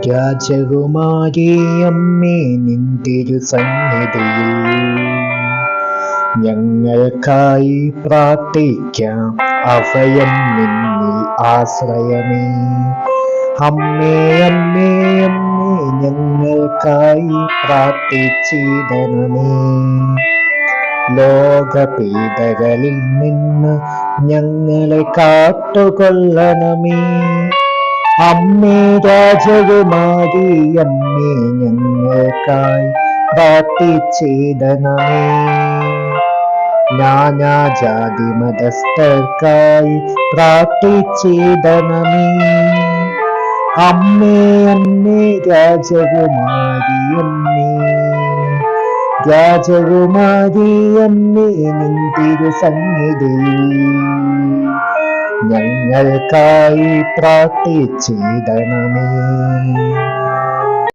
രാജകുമാരിയമ്മേ നിന്തിരു സന്നിധിയിൽ ഞങ്ങൾക്കായി പ്രാർത്ഥിക്കാം. അഭയം നിന്നിൽ ആശ്രയമേ. അമ്മേ അമ്മേ അമ്മേ ഞങ്ങൾക്കായി പ്രാർത്ഥിച്ചിടണമേ. ലോകപീതകളിൽ നിന്ന് ഞങ്ങളെ കാത്തുകൊള്ളണമേ. അമ്മേ രാജകുമാരി അമ്മേ ഞങ്ങൾക്കായി പ്രാർത്ഥിച്ചിടണമേ നാനാജാതി മതസ്ഥർക്കായി പ്രാർത്ഥിച്ചിടണമേ അമ്മേ അമ്മേ രാജകുമാരി അമ്മേ രാജകുമാരി അമ്മേ നിന്തിരു സന്നിധി ഞങ്ങൾക്കായി പ്രാർത്ഥിച്ചിടണമേ.